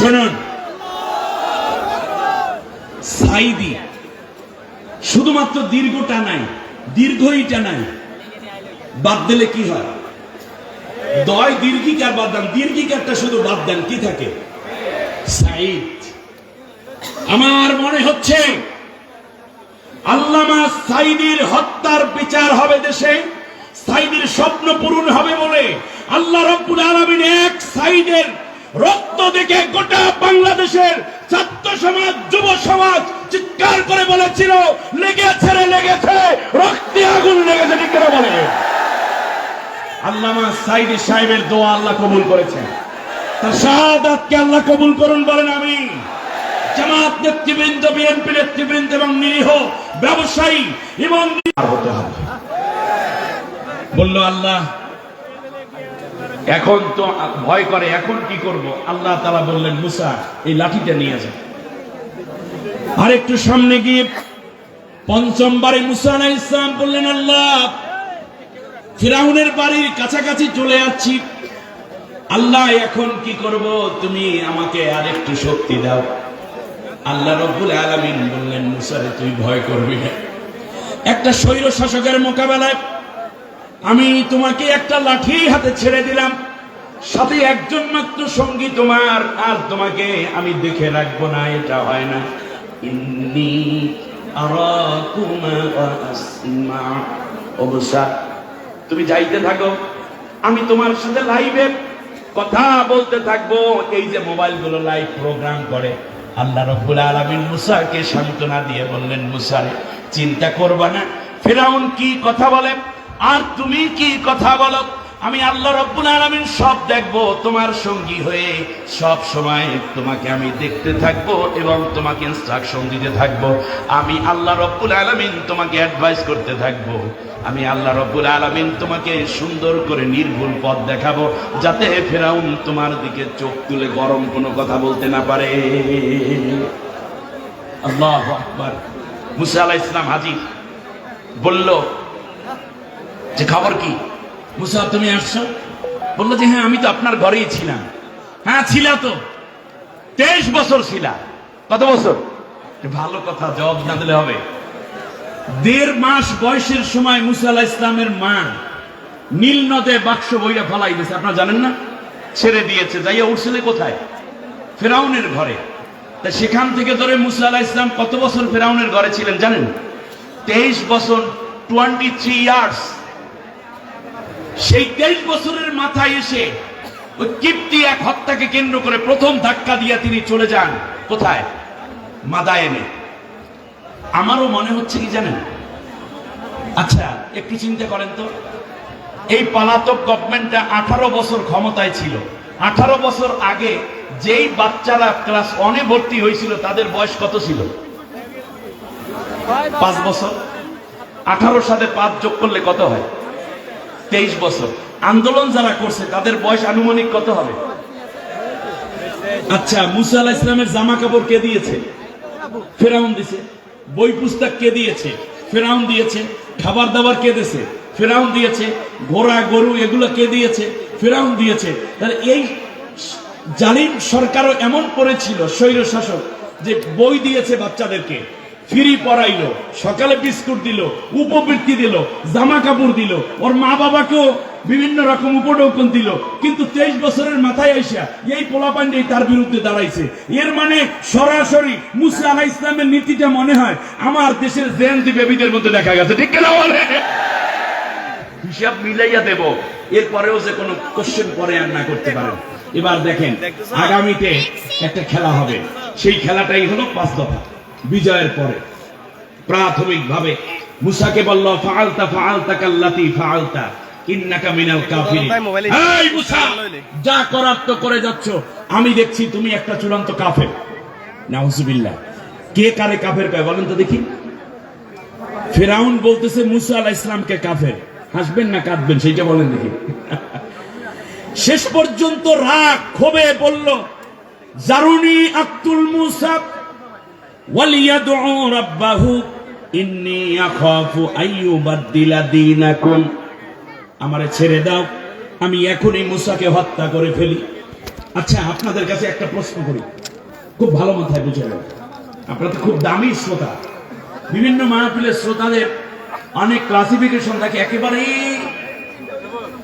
শুনুন। সাইদি, শুধুমাত্র দীর্ঘটা নাই, দীর্ঘইটা নাই। বাদ দিলে কি হয়? দয় দীর্ঘিকার বাদ দেন, দীর্ঘিকারটা শুধু বাদ দেন, কি থাকে? সাইদ। আমার মনে হচ্ছে, আল্লামা সাইদির হত্যার বিচার হবে দেশে, সাইদির স্বপ্ন পূরণ হবে বলে আল্লাহ রব্বুল আলমিন এক সাইদের রক্ত দেখে গোটা বাংলাদেশের ছাত্র সমাজ, যুব সমাজ চিৎকার করে বলেছিল, লেগেছে রে, লেগেছে, রক্তে আগুন লেগেছে, ঠিক করে বলে? আল্লামা সাইদি সাহেবের দোয়া আল্লাহ কবুল করেছেন। তার শাহাদাতকে আল্লাহ কবুল করুন বলেন আমি জামাত নেতৃবৃন্দ, বিএনপি নেতৃবৃন্দ এবং নিরীহ ব্যবসায়ী এবং হতে হবে। বলল, আল্লাহ এখন তো ভয় করে, এখন কি করব? আল্লাহ তালা বললেন, মুসা, এই লাঠিটা নিয়ে যান আর একটু সামনে গিয়ে পঞ্চমবারে মুসা আলাইহিস ইসলাম বললেন, আল্লাহ, ফিরাউনের বাড়ির কাছাকাছি চলে যাচ্ছি। আল্লাহ, এখন কি করব? তুমি আমাকে আর একটু শক্তি দাও। আল্লাহ রব্বুল আলমিন বললেন মুসারে তুই ভয় করবি না। একটা স্বৈর শাসকের মোকাবেলায় আমি তোমাকে একটা লাঠি হাতে ছেড়ে দিলাম। সাথে একজন মাত্র সঙ্গী তোমার, আর তোমাকে আমি দেখে রাখব না, এটা হয় না। ইন্নি অবসা তুমি যাইতে থাকো। আমি তোমার সাথে লাইভে কথা বলতে থাকব। এই যে মোবাইলগুলো লাইভ প্রোগ্রাম করে, আল্লাহ রব্বুল আলমিন মুসাকে সান্ত্বনা দিয়ে বললেন, মুসারে, চিন্তা করবা না। ফেরাউন কি কথা বলে? আর তুমি কি কথা বলো? আমি আল্লাহ রব্বুল আলমিন সব দেখব, তোমার সঙ্গী হয়ে সব সময় তোমাকে আমি দেখতে থাকব এবং তোমাকে ইনস্ট্রাকশন দিতে থাকব। আমি আল্লাহ রব্বুল আলমিন তোমাকে অ্যাডভাইস করতে থাকব। আমি আল্লাহ রব্বুল আলমিন তোমাকে সুন্দর করে নির্ভুল পথ দেখাবো, যাতে ফেরাউন তোমার দিকে চোখ তুলে গরম কোনো কথা বলতে না পারে। আল্লাহ আকবার। মুসা আলাহ ইসলাম হাজির। বলল, যে খবর কি? মুসা তুমি আসছো? বলল যে হ্যাঁ আমি তো আপনার ঘরেই ছিলাম। হ্যাঁ ছিলা তো। তেইশ বছর ছিলা। কত বছর? ভালো কথা, জবাব না দিলে হবে। দেড় মাস বয়সের সময় মুসা ইসলামের মা নীল নদে বাক্স বইয়া ফলাই দিয়েছে। আপনারা জানেন না? ছেড়ে দিয়েছে, যাইয়া উঠছিলে কোথায়? ফেরাউনের ঘরে। তা সেখান থেকে ধরে মুসা আলাহ ইসলাম কত বছর ফেরাউনের ঘরে ছিলেন জানেন? তেইশ বছর টোয়েন্টি থ্রি ইয়ার্স সেই তেইশ বছরের মাথায় এসে ওই কিপ্তি এক হত্যাকে কেন্দ্র করে প্রথম ধাক্কা দিয়ে তিনি চলে যান। কোথায়? মাদায়েনে। আমারও মনে হচ্ছে কি জানেন? আচ্ছা একটু চিন্তা করেন তো। এই পলাতক গভর্নমেন্টটা আঠারো বছর ক্ষমতায় ছিল। আঠারো বছর আগে যেই বাচ্চারা ক্লাস ওয়ানে ভর্তি হয়েছিল, তাদের বয়স কত ছিল? পাঁচ বছর। আঠারো সাথে পাঁচ যোগ করলে কত হয়? তেইশ বছর। আন্দোলন যারা করছে, তাদের বয়স আনুমানিক কত হবে? আচ্ছা মুসা ইসলামের জামা কাপড় কে দিয়েছে? ফেরাউন দিছে। বই পুস্তক কে দিয়েছে? ফেরাউন দিয়েছে। খাবার দাবার কে দিয়েছে? ফেরাউন দিয়েছে। ঘোড়া, গরু, এগুলো কে দিয়েছে? ফেরাউন দিয়েছে। তাহলে এই জালিম সরকারও এমন করেছিল স্বৈর শাসক যে বই দিয়েছে বাচ্চাদেরকে। ফ্রি পড়াইলো সকালে বিস্কুট দিল উপবৃত্তি দিল জামা কাপড় দিল। ওর মা বাবাকেও বিভিন্ন রকম উপঢৌকন দিল। কিন্তু তেইশ বছরের মাথায় আইসা এই পোলাপান্ডে তার বিরুদ্ধে দাঁড়াইছে। এর মানে সরাসরি মুসা আলাহ ইসলামের নীতিটা মনে হয় আমার দেশের জেএনজি বেবিদের মধ্যে দেখা গেছে। ঠিক বলে? হিসাব মিলাইয়া দেব। এরপরেও যে কোনো কোশ্চেন পরে আর না করতে পারেন। এবার দেখেন আগামীতে একটা খেলা হবে। সেই খেলাটাই হলো পাঁচ দফা। বিজয়ের পরে। প্রাথমিক ভাবে মুসাকে বলল ফাআলতা ফাআলতা কাল্লাতি ফাআলতা ইন্নাকা মিনাল কাফিরিন। এই মুসা যা করার তো করে যাচ্ছ আমি দেখছি তুমি একটা চূড়ান্ত কাফের। নাউজুবিল্লাহ। কে কারে কাফের কয় বলেন তো দেখি। ফেরাউন বলতেছে মুসা আলাহ ইসলামকে কাফের? হাসবেন না কাঁদবেন সেইটা বলেন দেখি। শেষ পর্যন্ত রাগ ক্ষোভে বলল জারুনি আক্তুল মুসাব ওয়ালিয়াদউ রাব্বাহু, ইন্নী আখাফু আইয়ুবাদদিলা দীনাকুম। আমারে ছেড়ে দাও, আমি এখনই মুসাকে হত্যা করে ফেলি। আচ্ছা আপনাদের কাছে একটা প্রশ্ন করি। খুব ভালো মাথায় বুঝে নেন আপনারা তো খুব দামি শ্রোতা। বিভিন্ন মাহফিলের শ্রোতাদের অনেক ক্লাসিফিকেশন থাকে একেবারে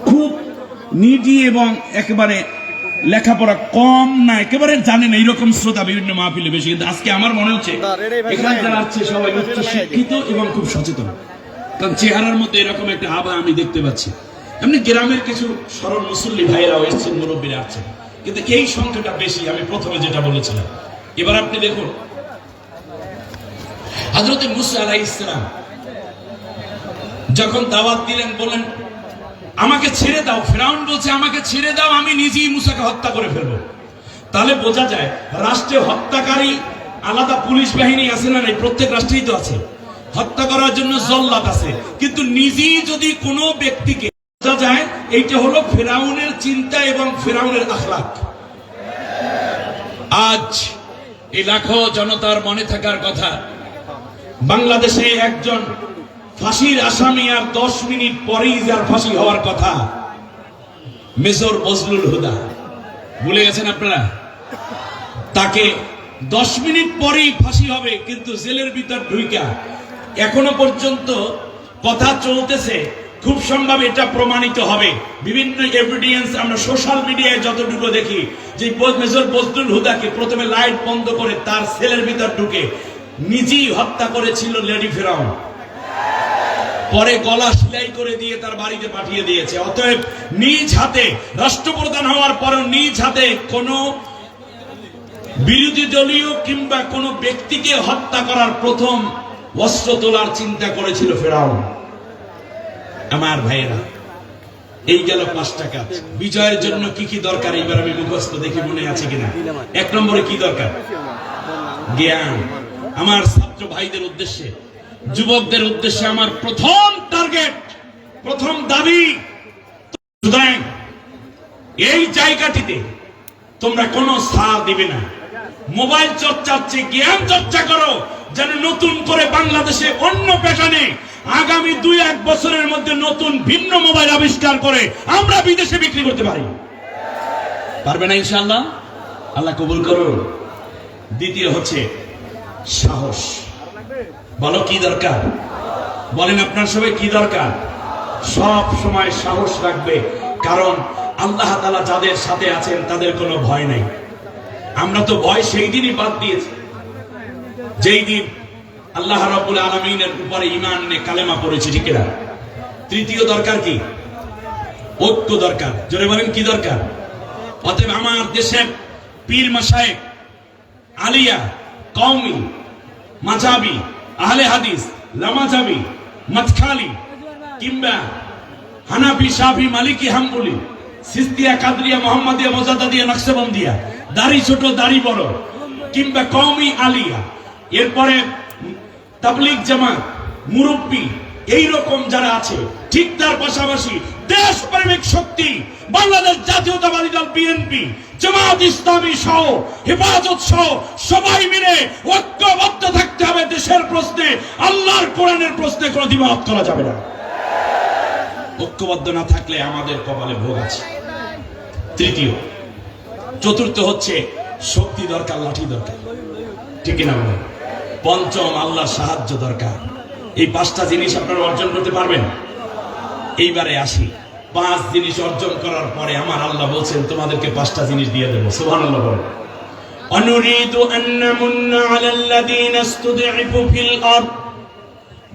খুব নিডি এবং একেবারে লেখাপড়া কম না একেবারে জানেন এইরকম শ্রোতা বিভিন্ন মাহফিলে বেশি। কিন্তু আজকে আমার মনে হচ্ছে এখানে যারা আছে সবাই উচ্চ শিক্ষিত এবং খুব সচেতন। কারণ চেহারার মধ্যে এরকম একটা আভা আমি দেখতে পাচ্ছি। এমনি গ্রামের কিছু সরল মুসল্লি ভাইয়েরাও এসছেন মুরব্বীরা আছেন। কিন্তু এই সংখ্যাটা বেশি আমি প্রথমে যেটা বলেছিলাম। এবার আপনি দেখুন হজরত মুসা আলাই ইসলাম যখন দাওয়াত দিলেন বলেন আমাকে ছেড়ে দাও। ফেরাউন বলছে, আমাকে ছেড়ে দাও, আমি নিজেই মুসাকে হত্যা করে ফেলব। তাহলে বোঝা যায়, রাষ্ট্রে হত্যাকারী, আলাদা পুলিশ বাহিনী আছে না নাই, প্রত্যেক রাষ্ট্রেই তো আছে। হত্যা করার জন্য জল্লাদ আছে। কিন্তু নিজেই যদি কোনো ব্যক্তিকে, বোঝা যায়, এইটা হলো ফেরাউনের চিন্তা এবং ফেরাউনের আখলাক আজ এই লাখো জনতার মনে থাকার কথা, বাংলাদেশে একজন ফাঁসির আসামি আর দশ মিনিট পরেই যার ফাঁসি হওয়ার কথা। মেজর বজলুল হুদা, ভুলে গেছেন আপনারা? তাকে দশ মিনিট পরেই ফাঁসি হবে, কিন্তু জেলের ভিতর ঢুইকা। এখনও পর্যন্ত কথা চলতেছে, খুব সম্ভব এটা প্রমাণিত হবে। বিভিন্ন এভিডেন্স আমরা সোশ্যাল মিডিয়ায় যতটুকু দেখি, যে মেজর বজলুল হুদাকে প্রথমে লাইট বন্ধ করে তার সেলের ভিতর ঢুকে নিজেই হত্যা করেছিল লেডি ফেরাউন। পরে গলা সেলাই করে দিয়ে তার বাড়িতে পাঠিয়ে দিয়েছে। অতএব নিজ হাতে, রাষ্ট্রপ্রধান হওয়ার পরও নিজ হাতে কোনো বিরোধী দলীয় কিংবা কোনো ব্যক্তিকে হত্যা করার প্রথম অস্ত্র তোলার চিন্তা করেছিল ফেরাউন। আমার ভাইয়েরা, এই গেল পাঁচটা কাজ বিজয়ের জন্য কি কি দরকার এইবার আমি মুখস্থ দেখি মনে আছে কিনা? এক নম্বরে কি দরকার? জ্ঞান। আমার ছাত্র ভাইদের উদ্দেশ্যে যুবকদের উদ্দেশ্যে আমার প্রথম টার্গেট, প্রথম দাবি এই জায়গাটিতে তোমরা কোনো সার দিবে না। মোবাইল চর্চার চেয়ে জ্ঞান চর্চা করো, যেন নতুন করে বাংলাদেশে অন্য পেশানে আগামী দুই এক বছরের মধ্যে নতুন ভিন্ন মোবাইল আবিষ্কার করে আমরা বিদেশে বিক্রি করতে পারি। পারবে না ইনশাআল্লাহ? আল্লাহ কবুল করুন দ্বিতীয় হচ্ছে সাহস। বলো, কি দরকার? বলেন আপনার সবাই, কি দরকার? সব সময় সাহস রাখবে, কারণ আল্লাহ তালা যাদের সাথে আছেন, তাদের কোনো ভয় নেই। আমরা তো ভয় সেই দিনই বাদ দিয়েছি। যেই দিন আল্লাহ রাব্বুল আলমিনের উপরে ইমান নে কালেমা পড়েছে, ঠিক না তৃতীয় দরকার কি? ঐক্য দরকার। জোরে বলেন, কি দরকার? অতএব আমার দেশের পীর মাসায়েক আলিয়া, কওমি, মাঝাবি আহলে হাদিস, লামাজাবি, মতখালি, কিংবা হানাফি, শাফি, মালিকি, হাম্বুলি, সিস্তিয়া, কাদরিয়া, মোহাম্মদিয়া মোজাদাদিয়া নকশবন্দিয়া, দাড়ি ছোট, দাড়ি বড়, কিংবা কওমি আলিয়া। এরপরে তাবলিগ জামাত, মুরব্বী এই রকম যারা আছে, ঠিক তার পাশাপাশি দেশপ্রেমিক শক্তি, বাংলাদেশ জাতীয়তাবাদী দল বিএনপি জামাত ইসলামী সহ, হেফাজত সহ, সবাই মিলে ঐক্যবদ্ধ থাকতে হবে দেশের প্রশ্নে, আল্লাহর কোরআনের প্রশ্নে কোনো দ্বিমত করা যাবে না। ঐক্যবদ্ধ না থাকলে আমাদের কপালে ভোগ আছে। তৃতীয়, চতুর্থ হচ্ছে শক্তি দরকার, লাঠি দরকার। ঠিক না পঞ্চম, আল্লাহর সাহায্য দরকার। এই পাঁচটা জিনিস আপনারা অর্জন করতে পারবেন। এইবারে আসি। পাঁচ জিনিস অর্জন করার পরে আমার আল্লাহ বলছেন, তোমাদেরকে পাঁচটা জিনিস দিয়ে দেবো। সুহান আল্লাহ বলেন। অনুরিদ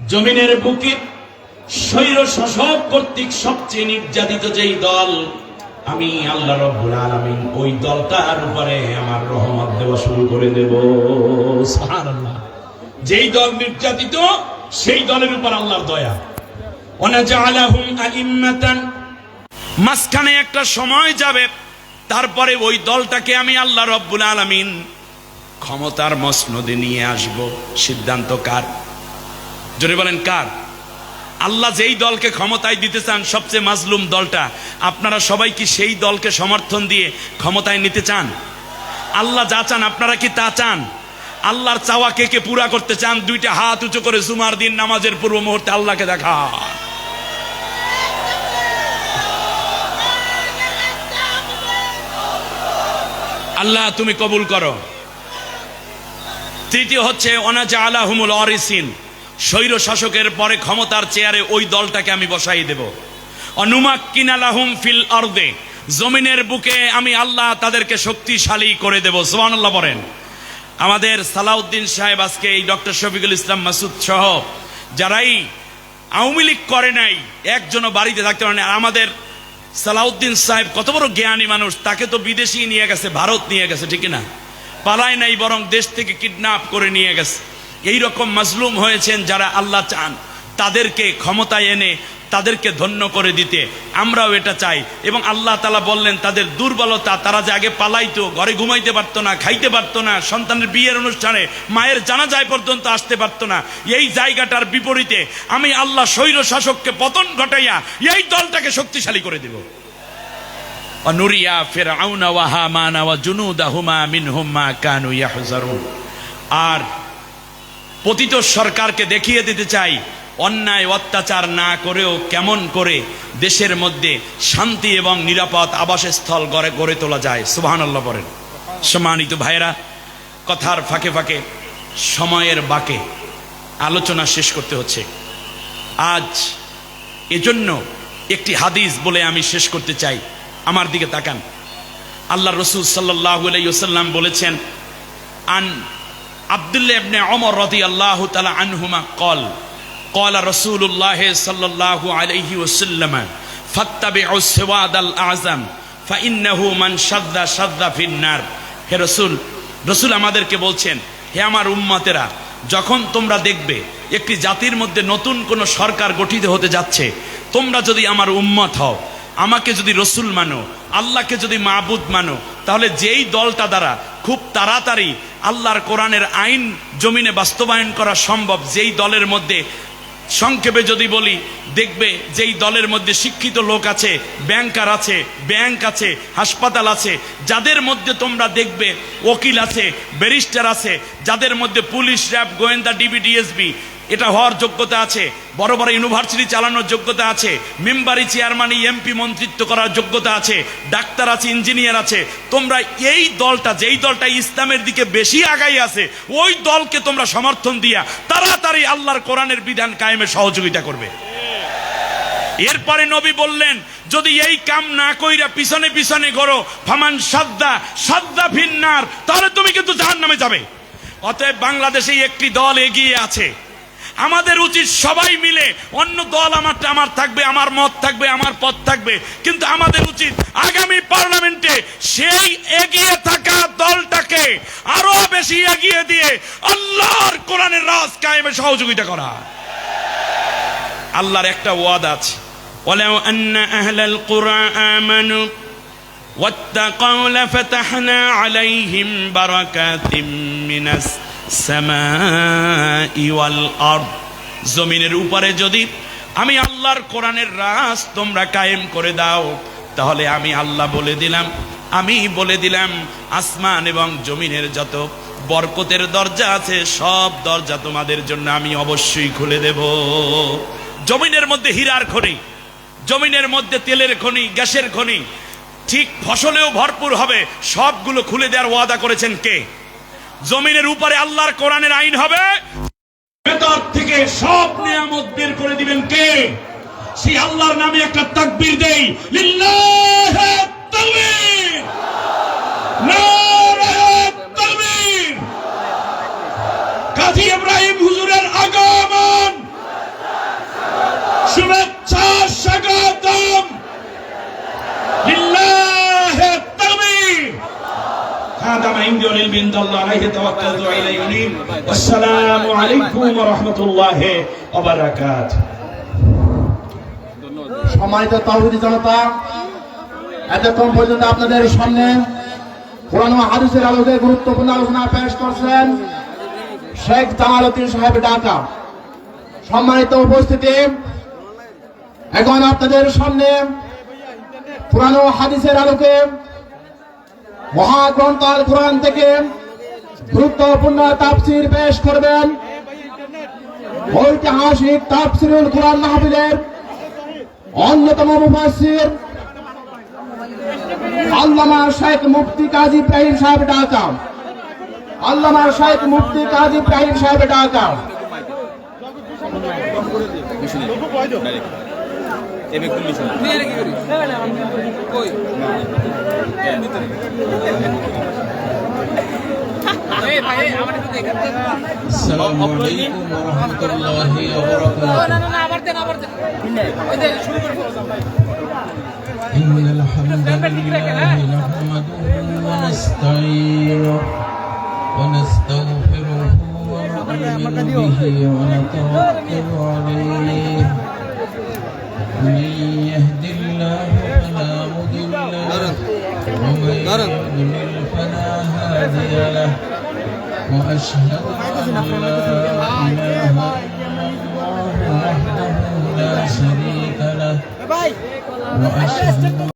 জমিনের বুকে স্বৈর শাসক কর্তৃক সবচেয়ে নির্যাতিত যেই দল, আমি আল্লাহ রব্বুল আলামিন, ওই দলটার উপরে আমার রহমত দেওয়া শুরু করে দেব। সুবহানাল্লাহ। যেই দল নির্যাতিত সেই দলের উপর আল্লাহর দয়া। মাঝখানে একটা সময় যাবে, তারপরে ওই দলটাকে আমি আল্লাহ রব্বুল আলামিন ক্ষমতার মসনদে নিয়ে আসব। সিদ্ধান্ত কার? জোরে বলেন, কার? আল্লাহ যেই দলকে ক্ষমতায় দিতে চান, সবচেয়ে মাজলুম দলটা, আপনারা সবাই কি সেই দলকে সমর্থন দিয়ে ক্ষমতায় নিতে চান? আল্লাহ যা চান, আপনারা কি তা চান? আল্লাহর চাওয়া কে কে পুরা করতে চান, দুইটা হাত উঁচু করে জুমার দিন, নামাজের পূর্ব মুহূর্তে আল্লাহকে দেখা। আল্লাহ, তুমি কবুল করো। তৃতীয় হচ্ছে অনাজা আলাহুমুল অরিসিন। স্বৈর শাসকের পরে ক্ষমতার চেয়ারে ওই দলটাকে আমি বসাই দেব। অনুমাক্কিন আলাহুম ফিল অর্দে জমিনের বুকে আমি আল্লাহ তাদেরকে শক্তিশালী করে দেব। সোহান আল্লাহ বলেন। আমাদের সালাউদ্দিন সাহেব আজকে এই ডক্টর শফিকুল ইসলাম মাসুদ সহ যারাই আওয়ামী লীগ করে নাই, একজনও বাড়িতে থাকতে পারে আর আমাদের সালাউদ্দিন সাহেব কত বড় জ্ঞানী মানুষ, তাকে তো বিদেশি নিয়ে গেছে, ভারত নিয়ে গেছে, ঠিক না পালায় নাই, বরং দেশ থেকে কিডন্যাপ করে নিয়ে গেছে। এই রকম মাজলুম হয়েছেন যারা আল্লাহ চান, তাদেরকে ক্ষমতায় এনে তাদেরকে ধন্য করে দিতে। আমরাও এটা চাই। এবং আল্লাহ তালা বললেন, তাদের দুর্বলতা, তারা যে আগে পালাইতো, ঘরে ঘুমাইতে পারতো না, খাইতে পারতো না, সন্তানের বিয়ের অনুষ্ঠানে মায়ের জানাজায় পর্যন্ত আসতে পারতো না। এই জায়গাটার বিপরীতে আমি আল্লাহ স্বৈর শাসককে পতন ঘটাইয়া এই দলটাকে শক্তিশালী করে দেব। নুরিয়া আর পতিত সরকারকে দেখিয়ে দিতে চাই অন্যায় অত্যাচার না করেও কেমন করে দেশের মধ্যে শান্তি এবং নিরাপদ আবাসস্থল গড়ে গড়ে তোলা যায়। সুবহানাল্লাহ বলেন। সম্মানিত ভাইরা কথার ফাঁকে ফাঁকে সময়ের বাকে আলোচনা শেষ করতে হচ্ছে। আজ এজন্য একটি হাদিস বলে আমি শেষ করতে চাই। আমার দিকে তাকান। আল্লাহ রসুল সাল্লাহ আলাইসাল্লাম বলেছেন, আন আবদুল্লাহ ইবনে ওমর রাদিয়াল্লাহু তাআলা আনহুমা কল قال رسول الله صلى الله عليه وسلم فاتبعوا السواد الأعظم فإنه من شذ شذ في النار হে রসুল রসুল আমাদেরকে বলছেন হে আমার উম্মতেরা যখন তোমরা দেখবে একটি জাতির মধ্যে নতুন কোনো সরকার গঠিত হতে যাচ্ছে তোমরা যদি আমার উম্মত হও আমাকে যদি রসুল মানো আল্লাহকে যদি মাহবুদ মানো তাহলে যেই দলটা দ্বারা খুব তাড়াতাড়ি আল্লাহর কোরআনের আইন জমিনে বাস্তবায়ন করা সম্ভব যেই দলের মধ্যে সংক্ষেপে যদি বলি, দেখবে যেই দলের মধ্যে শিক্ষিত লোক আছে ব্যাংকার আছে ব্যাংক আছে, হাসপাতাল আছে, যাদের মধ্যে তোমরা দেখবে, ওকিল আছে ব্যারিস্টার আছে, যাদের মধ্যে পুলিশ র্যাব গোয়েন্দা ডিবি ডিএসবি এটা হওয়ার যোগ্যতা আছে, বড় বড় ইউনিভার্সিটি চালানোর যোগ্যতা আছে, মেম্বারি চেয়ারম্যান এমপি মন্ত্রিত্ব করার যোগ্যতা আছে, ডাক্তার আছে ইঞ্জিনিয়ার আছে, তোমরা এই দলটা, যেই দলটা ইসলামের দিকে বেশি আগাই আছে, ওই দলকে তোমরা সমর্থন দিয়া তাড়াতাড়ি আল্লাহর কোরআনের বিধান কায়েমে সহযোগিতা করবে। এরপরে নবী বললেন, যদি এই কাম না কইরা পিছনে পিছনে করো ফামান সাদ্দা সাদ্দা ভিন্নার তাহলে তুমি কিন্তু জাহান নামে যাবে। অতএব বাংলাদেশে একটি দল এগিয়ে আছে। আমাদের উচিত সবাই মিলে অন্য দল আমার আমার থাকবে আমার মত থাকবে আমার পথ থাকবে কিন্তু আমাদের উচিত আগামী পার্লামেন্টে সেই এগিয়ে থাকা দলটাকে আরো বেশি এগিয়ে দিয়ে আল্লাহর কোরআনের রাজ কায়েমে সহযোগিতা করা আল্লাহর একটা ওয়াদ আছে ولو أن أهل القرى آمنوا واتقوا لفتحنا عليهم بركات من السماء والأرض জমিনের উপরে যদি আমি আল্লাহর কোরআনের রাজ তোমরা কায়েম করে দাও, তাহলে আমি আল্লাহ বলে দিলাম, আমি বলে দিলাম, আসমান এবং জমিনের যত বরকতের দরজা আছে, সব দরজা তোমাদের জন্য আমি অবশ্যই খুলে দেব। জমিনের মধ্যে হীরার খনি, জমিনের মধ্যে তেলের খনি, গ্যাসের খনি, ঠিক ফসলেও ভরপুর হবে, সবগুলো খুলে দেওয়ার ওয়াদা করেছেন কে? জমিনের উপরে আল্লাহর কোরআনের আইন হবে। ভেতর থেকে সব নিয়ামত বের করে দিবেন কে? সেই আল্লাহর নামে একটা তাকবীর দেই, লিল্লাহ তাকবীর। আসসালামু আলাইকুম ওয়া রাহমাতুল্লাহি ওয়া বারাকাত সম্মানিত তাওহীদি জনতা, এতক্ষণ পর্যন্ত আপনাদের সামনে কোরআন ও হাদিসের আলোকে গুরুত্বপূর্ণ আলোচনা পেশ করছেন শেখ জামালউদ্দিন সাহেব ঢাকা। সম্মানিত উপস্থিতি, এখন আপনাদের সামনে কোরআন ও হাদিসের আলোকে মহাগ্রন্থ আল কোরআন থেকে গুরুত্বপূর্ণ তাফসির পেশ করবেন। ঐতিহাসিক তাফসিরুল কোরআন মাহফিলের অন্যতম মুফাসসির আল্লামা শেখ মুফতি কাজী ইব্রাহিম সাহেব ঢাকা। আল্লামা শেখ মুফতি কাজী ইব্রাহিম সাহেব ঢাকা। السلام عليكم ورحمة الله وبركاته إن الحمد لله نحمده ونستعينه ونستغفره ونؤمن به ونتوكل عليه من يهد الله فلا مضل له ومن يضلل هادي له وأشهد أن لا إله إلا الله وحده لا شريك له وأشهد